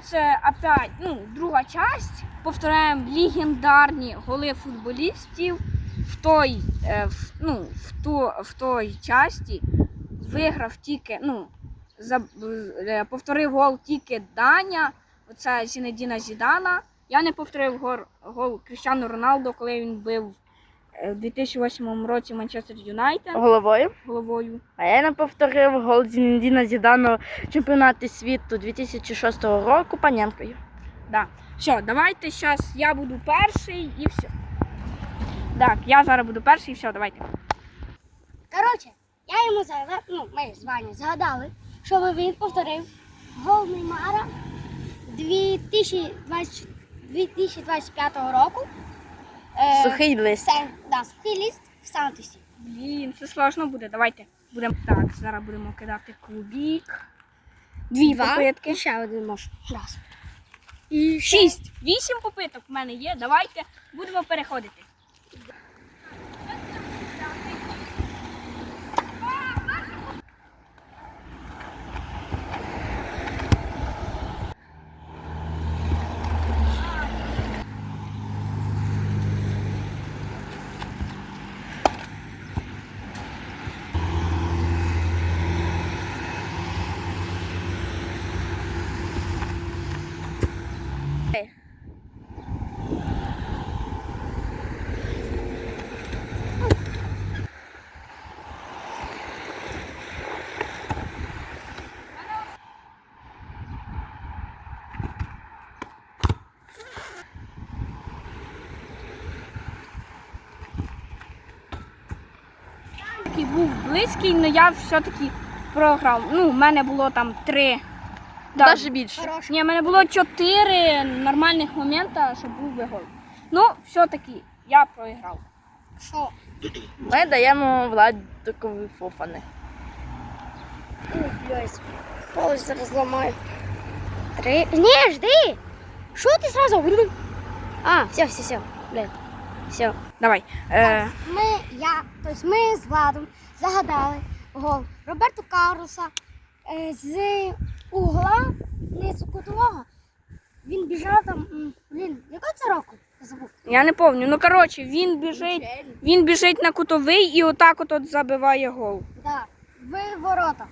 Це опять ну, друга часть. Повторяємо легендарні голи футболістів в той, е, в, ну, в, ту, в той часті виграв тільки, ну, за, е, повторив гол тільки Даня, оце Зінедіна Зідана. Я не повторив гол, гол Кріштіану Роналду, коли він бив е, в 2008 році Манчестер Юнайтед Головою. головою. А я не повторив гол Зінедіна Зідану в чемпіонаті світу 2006 року паненкою. Да. Все, давайте зараз я буду перший і все. Так, я зараз буду перший і все, давайте. Коротше, я йому заявив, ну, ми з Ваню згадали, щоб він повторив гол Неймара 2020, 2025 року. Е, Сухий лист. Це, да, сухий ліст в Сантусі. Блін, це сложно буде. Давайте. Будемо так, зараз будемо кидати кубік. Дві попитки. І ще один може. Раз. І шість. Вісім попиток в мене є. Давайте будемо переходити. Такий був близький, але я все-таки програв. Ну, в мене було там три. Да. Навіть більше. Ні, в мене було чотири нормальних момента, щоб був би гол. Ну, все-таки я проіграв. Що? Ми даємо Владикові фофани. Ух, блядь. Полось зараз зламаю. Три. Ні, жди! Що ти сразу? А, все, все, все. Блядь. Все. Давай. Е, Ми, я, тобто ми з Владом загадали гол Роберту Карлоса е, з угла низу кутового. Він біжав там, блін, якого це року? Я забув. я не пам'ятаю. Ну, коротше, він біжить, він біжить на кутовий і отак от, от забиває гол. Да, в ворота.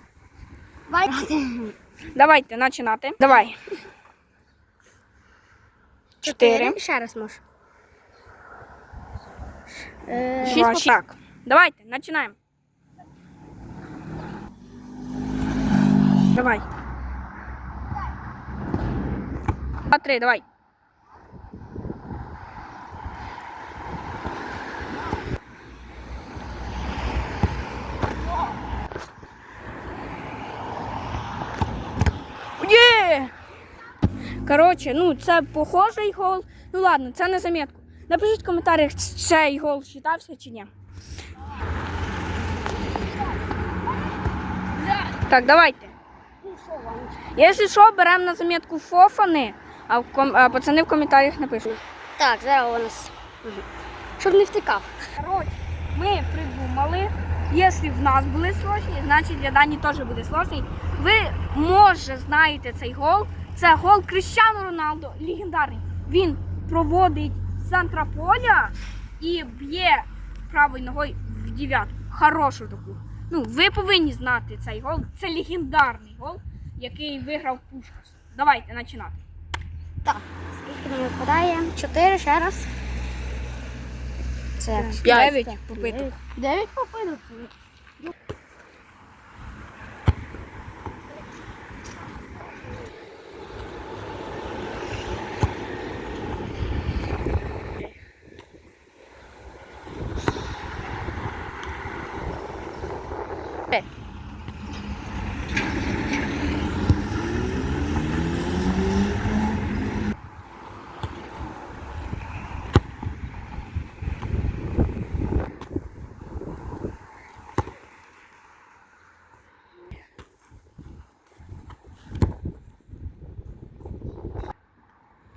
Бачите? Давайте починати. Давай. Чотири. Ще раз можу. Шість. Так. Давайте, починаємо. Давай. Два, три, давай. Є! Коротше, ну це похожий гол. Ну ладно, це на замітку. Напишіть в коментарях, цей гол вважався чи ні. Так, давайте. Якщо що, беремо на замітку фофани, а, в ком... а пацани в коментарях напишуть. Так, зараз у нас. Щоб не втикав. Коротше, ми придумали, якщо в нас були сложні, значить для Дані теж буде сложний. Ви, може, знаєте цей гол. Це гол Кріщану Роналду, легендарний. Він проводить центра поля і б'є правою ногою в дев'ятку. Хорошу таку. Ну, ви повинні знати цей гол. Це легендарний гол, який виграв Пушкас. Давайте починати. Так, скільки нам випадає? Чотири ще раз. Це П'ять. Дев'ять попиток. Дев'ять попиток.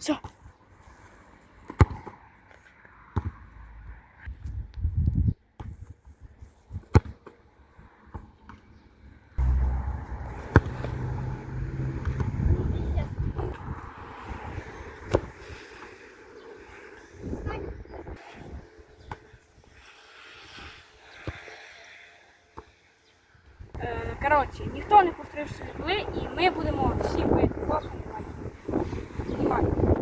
Все. Коротше, ніхто не повторив свої і ми будемо всі бити. Кожен має.